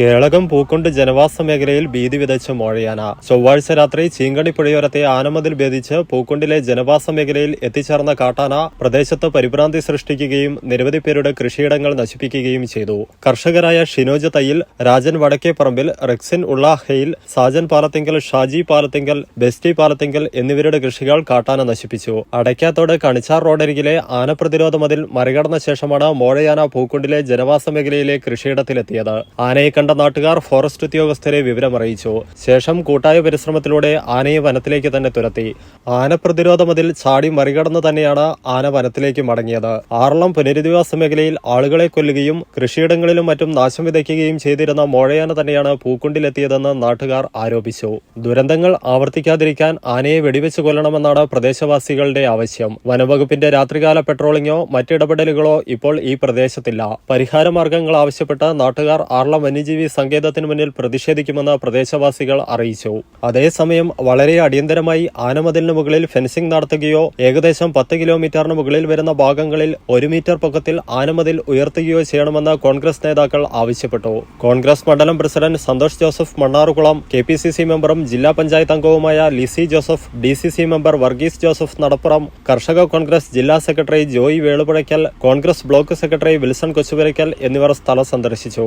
കേളകം പൂക്കുണ്ട് ജനവാസ മേഖലയിൽ ഭീതി വിതച്ച മോഴയാന. ചൊവ്വാഴ്ച രാത്രി ചീങ്കണി പുഴയോരത്തെ ആനമതിൽ ഭേദിച്ച് പൂക്കുണ്ടിലെ ജനവാസ മേഖലയിൽ എത്തിച്ചേർന്ന കാട്ടാന പ്രദേശത്ത് പരിഭ്രാന്തി സൃഷ്ടിക്കുകയും നിരവധി പേരുടെ കൃഷിയിടങ്ങൾ നശിപ്പിക്കുകയും ചെയ്തു. കർഷകരായ ഷിനോജ് തയ്യിൽ രാജൻ വടക്കേ പറമ്പിൽ റെക്സിൻ ഉള്ളാഹയിൽ സാജൻ പാലത്തിങ്കൽ ഷാജി പാലത്തിങ്കൽ ബെസ്റ്റി പാലത്തിങ്കൽ എന്നിവരുടെ കൃഷികൾ കാട്ടാന നശിപ്പിച്ചു. അടയ്ക്കാത്തോട് കണിച്ചാർ റോഡരികിലെ ആന പ്രതിരോധ മതിൽ മറികടന്ന ശേഷമാണ് മോഴയാന പൂക്കുണ്ടിലെ ജനവാസ മേഖലയിലെ കൃഷിയിടത്തിലെത്തിയത്. ആനയെ കണ്ട നാട്ടുകാർ ഫോറസ്റ്റ് ഉദ്യോഗസ്ഥരെ വിവരമറിയിച്ചു. ശേഷം കൂട്ടായ പരിശ്രമത്തിലൂടെ ആനയെ വനത്തിലേക്ക് തന്നെ തുരത്തി. ആന പ്രതിരോധ മതിൽ ചാടി മറികടന്ന് തന്നെയാണ് ആന വനത്തിലേക്ക് മടങ്ങിയത്. ആറളം പുനരധിവാസ മേഖലയിൽ ആളുകളെ കൊല്ലുകയും കൃഷിയിടങ്ങളിലും മറ്റും നാശം വിതയ്ക്കുകയും ചെയ്തിരുന്ന മോഴയാന തന്നെയാണ് പൂക്കുണ്ടിലെത്തിയതെന്ന് നാട്ടുകാർ ആരോപിച്ചു. ദുരന്തങ്ങൾ ആവർത്തിക്കാതിരിക്കാൻ ആനയെ വെടിവെച്ച് കൊല്ലണമെന്നാണ് പ്രദേശവാസികളുടെ ആവശ്യം. വനംവകുപ്പിന്റെ രാത്രികാല പെട്രോളിംഗോ മറ്റിടപെടലുകളോ ഇപ്പോൾ ഈ പ്രദേശത്തില്ല. പരിഹാരമാർഗങ്ങൾ ആവശ്യപ്പെട്ട് നാട്ടുകാർ ആർളം വന്യജീവി സങ്കേതത്തിന് മുന്നിൽ പ്രതിഷേധിക്കുമെന്ന് പ്രദേശവാസികൾ അറിയിച്ചു. അതേസമയം വളരെ അടിയന്തരമായി ആനമതിലിന് മുകളിൽ ഫെൻസിംഗ് നടത്തുകയോ ഏകദേശം പത്ത് കിലോമീറ്ററിന് മുകളിൽ വരുന്ന ഭാഗങ്ങളിൽ ഒരു മീറ്റർ പൊക്കത്തിൽ ആനമതിൽ ഉയർത്തുകയോ ചെയ്യണമെന്ന് കോൺഗ്രസ് നേതാക്കൾ ആവശ്യപ്പെട്ടു. കോൺഗ്രസ് മണ്ഡലം president Santhosh Joseph Mannarukulam K P C C മെമ്പറും ജില്ലാ പഞ്ചായത്ത് അംഗവുമായ Lissy Joseph D C C member Varghese Joseph Nadappuram കർഷക കോൺഗ്രസ് ജില്ലാ secretary Joy Velupuzhakkal Congress block secretary Wilson Kochupurakkal എന്നിവർ സ്ഥലം സന്ദർശിച്ചു.